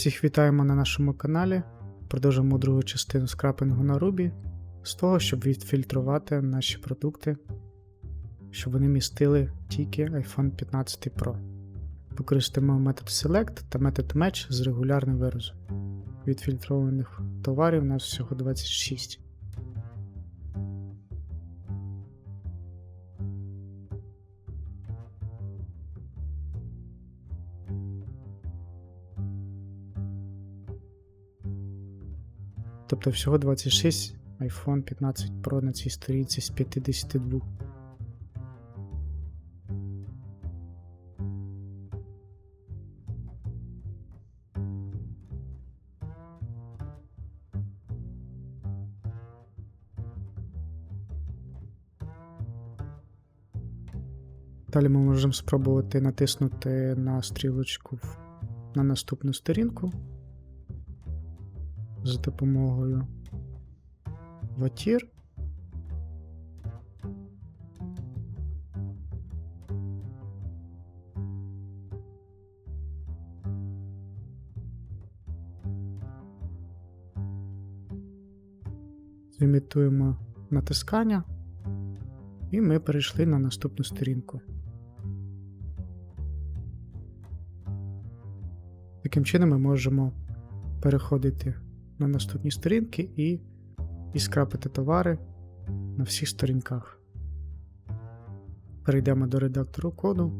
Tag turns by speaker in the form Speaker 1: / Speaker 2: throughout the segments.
Speaker 1: Всіх вітаємо на нашому каналі. Продовжимо другу частину скрапингу на Ruby з того, щоб відфільтрувати наші продукти, щоб вони містили тільки iPhone 15 Pro. Використаємо метод Select та метод Match з регулярним виразом. Відфільтрованих товарів у нас всього 26. Тобто всього 26 iPhone 15 Pro на цій сторінці з 52. Далі ми можемо спробувати натиснути на стрілочку на наступну сторінку за допомогою ватір. Зімітуємо натискання, і ми перейшли на наступну сторінку. Таким чином ми можемо переходити на наступні сторінки і, і скрапити товари на всіх сторінках. Перейдемо до редактору коду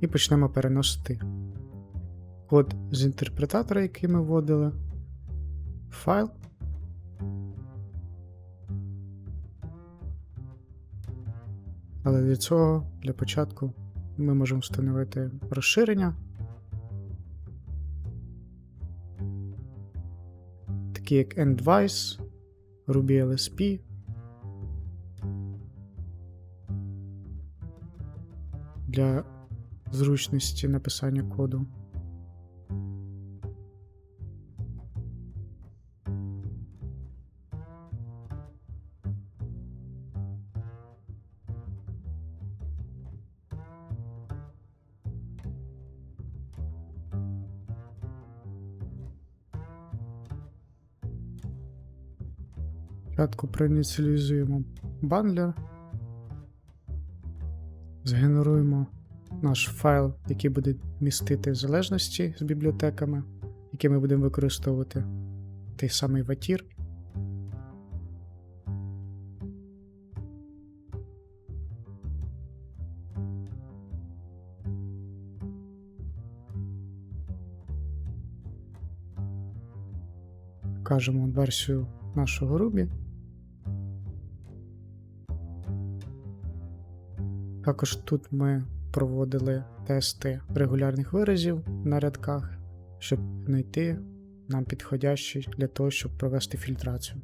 Speaker 1: і почнемо переносити код з інтерпретатора, який ми вводили, файл. Але для цього, для початку, ми можемо встановити розширення. Такі як Endvice, Ruby LSP. Для зручності написання коду. Спочатку проініціалізуємо бандлер, згенеруємо наш файл, який буде містити залежності з бібліотеками, які ми будемо використовувати той самий ватір. Вкажемо версію нашого Ruby. Також тут ми проводили тести регулярних виразів на рядках, щоб знайти нам підходящий для того, щоб провести фільтрацію.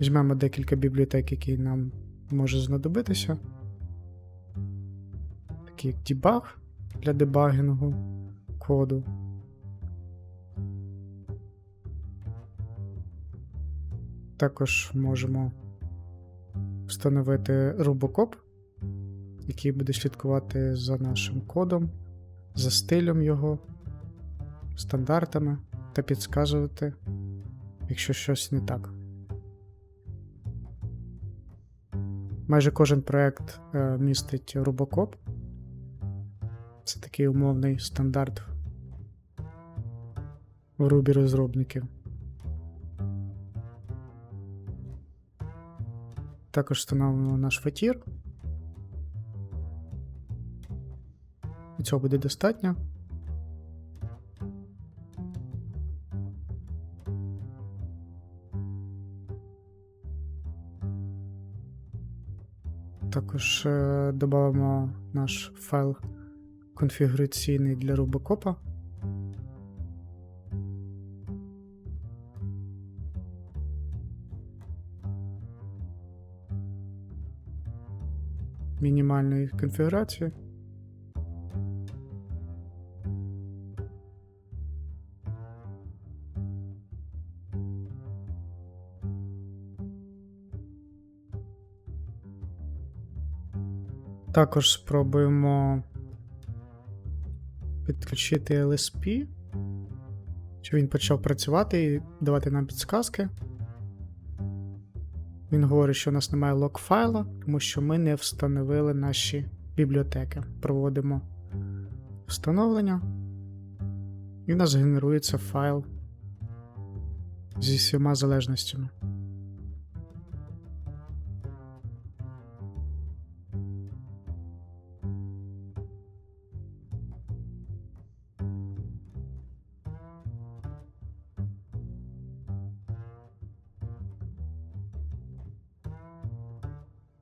Speaker 1: Візьмемо декілька бібліотек, які нам може знадобитися. Такі як debug для дебагінгу коду. Також можемо встановити Rubocop, який буде слідкувати за нашим кодом, за стилем його, стандартами та підказувати, якщо щось не так. Майже кожен проект е, містить Rubocop. Це такий умовний стандарт в Ruby розробників. Також встановимо наш ватір. І цього буде достатньо. Також е, додамо наш файл конфігураційний для Рубокопа. Мінімальної конфігурації. Також спробуємо підключити LSP, щоб він почав працювати і давати нам підсказки. Він говорить, що у нас немає лог файла, тому що ми не встановили наші бібліотеки. Проводимо встановлення, і в нас генерується файл зі всіма залежностями.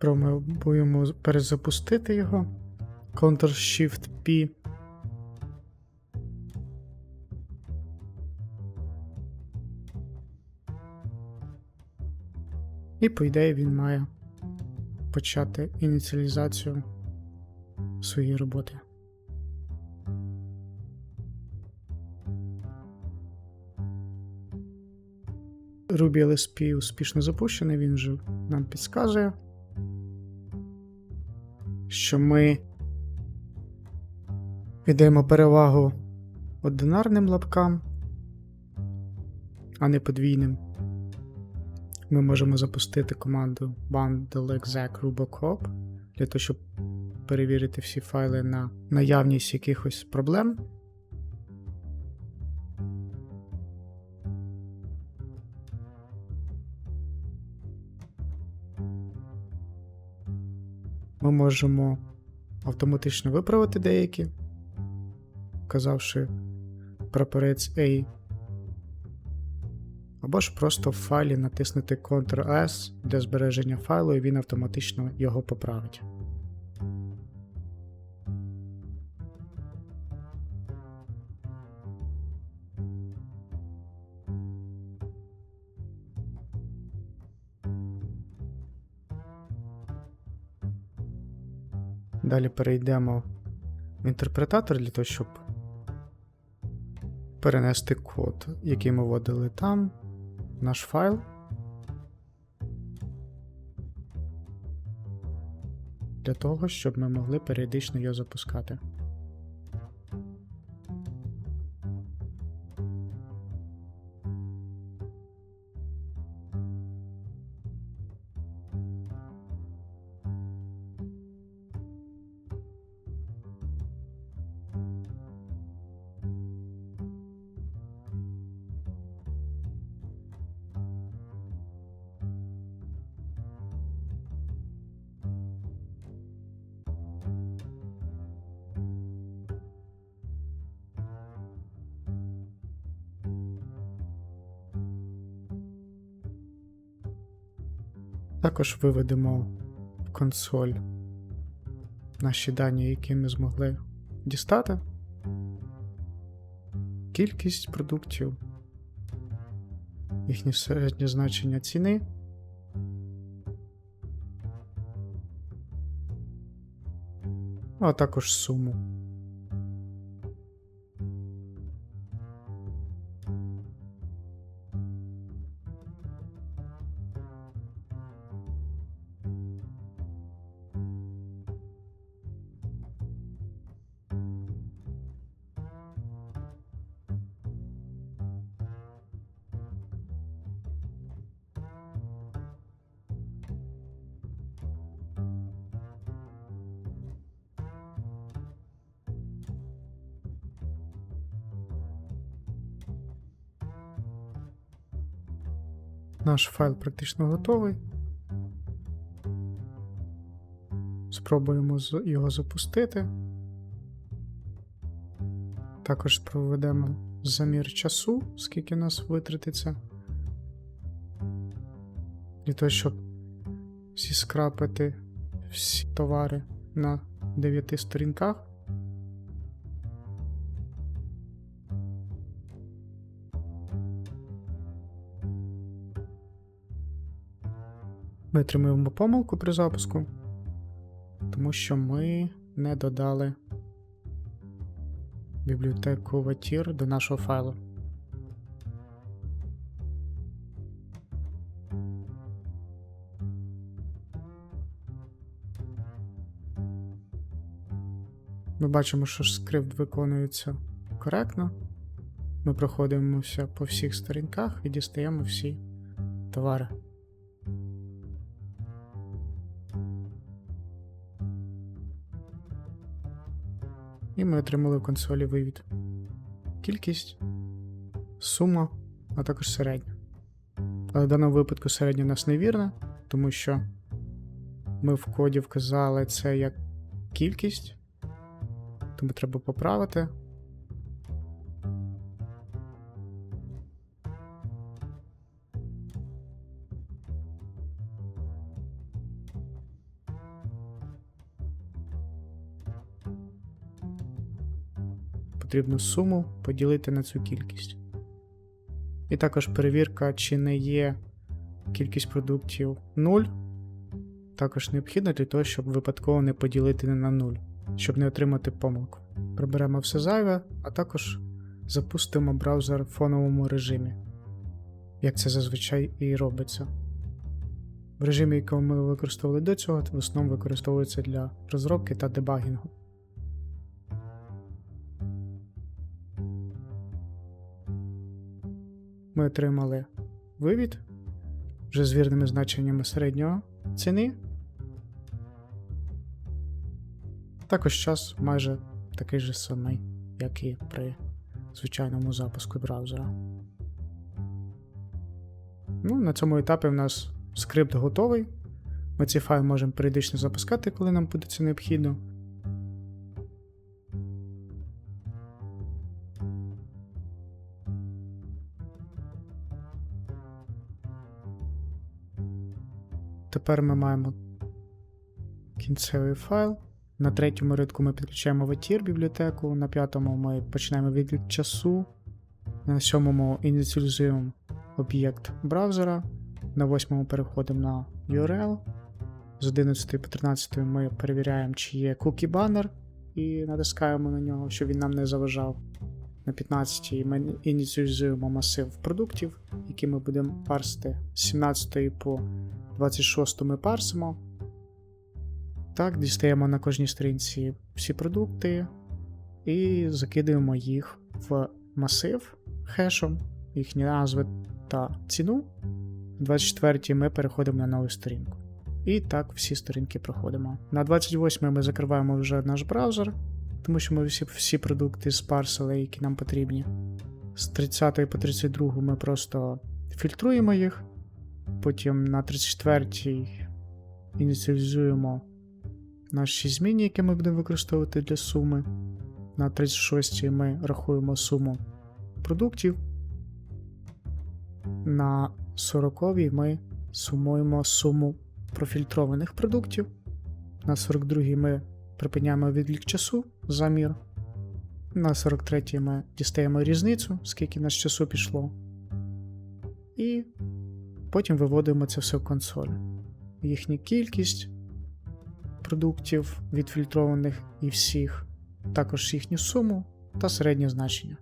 Speaker 1: Пробуємо перезапустити його. Ctrl-Shift-P. І, по ідеї, він має почати ініціалізацію своєї роботи. Ruby LSP успішно запущений, він вже нам підказує, що ми віддаємо перевагу одинарним лапкам, а не подвійним. Ми можемо запустити команду bundle.exec rubocop для того, щоб перевірити всі файли на наявність якихось проблем. Ми можемо автоматично виправити деякі, вказавши прапорець A або ж просто в файлі натиснути Ctrl-S для збереження файлу і він автоматично його поправить. Далі перейдемо в інтерпретатор для того, щоб перенести код, який ми вводили там, наш файл. Для того, щоб ми могли періодично його запускати. Також виведемо в консоль наші дані, які ми змогли дістати, кількість продуктів, їхнє середнє значення ціни. А також суму. Наш файл практично готовий. Спробуємо його запустити. Також проведемо замір часу, скільки нас витратиться. Для того, щоб всі скрапити всі товари на 9 сторінках. Ми отримуємо помилку при запуску, тому що ми не додали бібліотеку Vatir до нашого файлу. Ми бачимо, що скрипт виконується коректно. Ми проходимося по всіх сторінках і дістаємо всі товари. Ми отримали в консолі вивід. Кількість, сума, а також середня. Але в даному випадку середня у нас невірна, тому що ми в коді вказали це як кількість, тому треба поправити. Потрібно суму поділити на цю кількість. І також перевірка, чи не є кількість продуктів 0. Також необхідно для того, щоб випадково не поділити на 0, щоб не отримати помилку. Приберемо все зайве, а також запустимо браузер в фоновому режимі, як це зазвичай і робиться. В режимі, який ми використовували до цього, в основному використовується для розробки та дебагінгу. Ми отримали вивід вже з вірними значеннями середнього ціни. Також час майже такий же самий, як і при звичайному запуску браузера. Ну, На цьому етапі в нас скрипт готовий. Ми цей файл можемо періодично запускати, коли нам буде це необхідно. Тепер ми маємо кінцевий файл. На третьому рядку ми підключаємо VTIR бібліотеку, на п'ятому ми починаємо відлік часу, на сьомому ініціалізуємо об'єкт браузера, на восьмому переходимо на URL. З 11 по 13 ми перевіряємо, чи є cookie баннер і натискаємо на нього, щоб він нам не заважав. На 15 ми ініціалізуємо масив продуктів, які ми будемо парсити з 17 по 26 ми парсимо. Так, дістаємо на кожній сторінці всі продукти і закидаємо їх в масив хешом, їхні назви та ціну. В 24 ми переходимо на нову сторінку. І так всі сторінки проходимо. На 28 ми закриваємо вже наш браузер, тому що ми всі всі продукти спарсили, які нам потрібні. З 30 по 32 ми просто фільтруємо їх. Потім на 34-й ініціалізуємо наші зміни, які ми будемо використовувати для суми. На 36-й ми рахуємо суму продуктів. На 40-й ми сумуємо суму профільтрованих продуктів. На 42-й ми припиняємо відлік часу замір. На 43-й ми дістаємо різницю, скільки нас часу пішло. І Потім виводимо це все в консоль. Їхня кількість продуктів відфільтрованих і всіх, також їхню суму та середнє значення.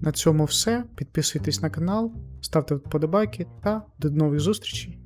Speaker 1: На цьому все. Підписуйтесь на канал, ставте вподобайки та до нових зустрічей!